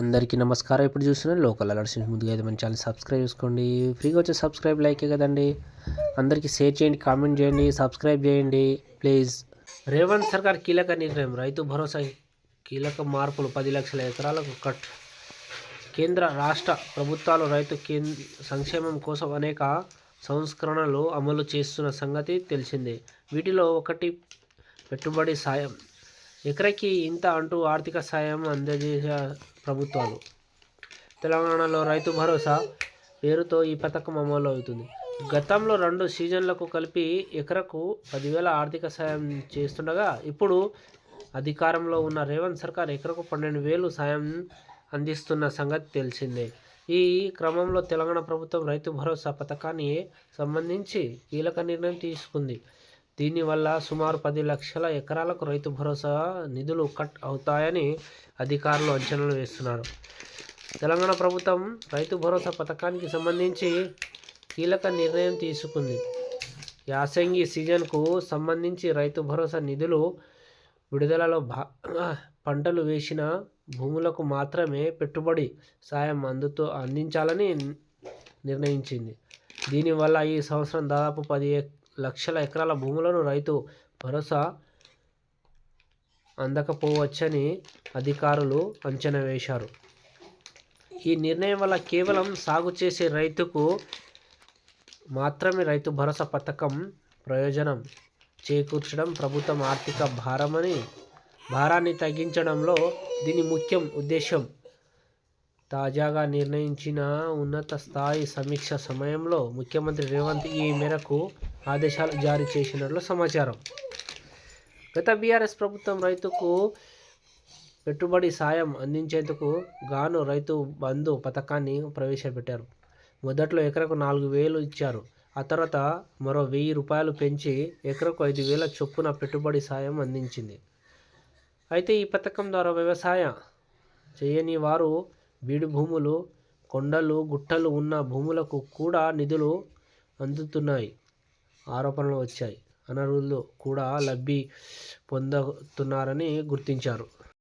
అందరికీ నమస్కారం. ఇప్పుడు చూస్తున్న లోకల్ అలర్ట్స్ ముందుగా అయితే మన ఛానల్ సబ్స్క్రైబ్ చేసుకోండి. ఫ్రీగా వచ్చే సబ్స్క్రైబ్ లైకే కదండి. అందరికీ షేర్ చేయండి కామెంట్ చేయండి సబ్స్క్రైబ్ చేయండి. ప్లీజ్. రేవంత్ సర్కార్ కీలక నిర్ణయం. రైతు భరోసా కీలక మార్పులు. పది లక్షల ఎకరాలకు కట్. కేంద్ర రాష్ట్ర ప్రభుత్వాలు రైతు కేంద్ర సంక్షేమం కోసం అనేక సంస్కరణలు అమలు చేస్తున్న సంగతి తెలిసిందే. వీటిలో ఒకటి పెట్టుబడి సాయం. ఎకరకి ఇంత అంటూ ఆర్థిక సాయం అందజేసే ప్రభుత్వాలు. తెలంగాణలో రైతు భరోసా పేరుతో ఈ పథకం అమలు అవుతుంది గతంలో రెండు సీజన్లకు కలిపి ఎకరకు పదివేల ఆర్థిక సాయం చేస్తుండగా ఇప్పుడు అధికారంలో ఉన్న రేవంత్ సర్కార్ ఎకరకు పన్నెండు వేలు సాయం అందిస్తున్న సంగతి తెలిసిందే. ఈ క్రమంలో తెలంగాణ ప్రభుత్వం రైతు భరోసా పథకాన్ని సంబంధించి కీలక నిర్ణయం తీసుకుంది. దీనివల్ల సుమారు పది లక్షల ఎకరాలకు రైతు భరోసా నిధులు కట్ అవుతాయని అధికారులు అంచనాలు వేస్తున్నారు. తెలంగాణ ప్రభుత్వం రైతు భరోసా పథకానికి సంబంధించి కీలక నిర్ణయం తీసుకుంది. యాసంగి సీజన్కు సంబంధించి రైతు భరోసా నిధులు విడుదలలో భా పంటలు వేసిన భూములకు మాత్రమే పెట్టుబడి సాయం అందుతూ అందించాలని నిర్ణయించింది. దీనివల్ల ఈ సంవత్సరం దాదాపు పది లక్షల ఎకరాల భూములను రైతు భరోసా అందకపోవచ్చని అధికారులు అంచనా వేశారు. ఈ నిర్ణయం వల్ల కేవలం సాగు చేసే రైతుకు మాత్రమే రైతు భరోసా పథకం ప్రయోజనం చేకూర్చడం ప్రభుత్వం ఆర్థిక భారమని భారాన్ని తగ్గించడంలో దీని ముఖ్యం ఉద్దేశం తాజాగా నిర్ణయించిన ఉన్నత స్థాయి సమీక్ష సమయంలో ముఖ్యమంత్రి రేవంత్ ఈ మేరకు ఆదేశాలు జారీ చేసినట్లు సమాచారం. గత బీఆర్ఎస్ ప్రభుత్వం రైతుకు పెట్టుబడి సాయం అందించేందుకు గాను రైతు బంధు పథకాన్ని ప్రవేశపెట్టారు. మొదట్లో ఎకరకు నాలుగు వేలు ఇచ్చారు. ఆ తర్వాత మరో వెయ్యి రూపాయలు పెంచి ఎకరకు ఐదు వేల చొప్పున పెట్టుబడి సాయం అందించింది. అయితే ఈ పథకం ద్వారా వ్యవసాయ చేయని వారు బీడు భూములు కొండలు గుట్టలు ఉన్న భూములకు కూడా నిధులు అందుతున్నాయి. ఆరోపణలు వచ్చాయి. అనర్హులు కూడా లబ్ధి పొందుతున్నారని గుర్తించారు.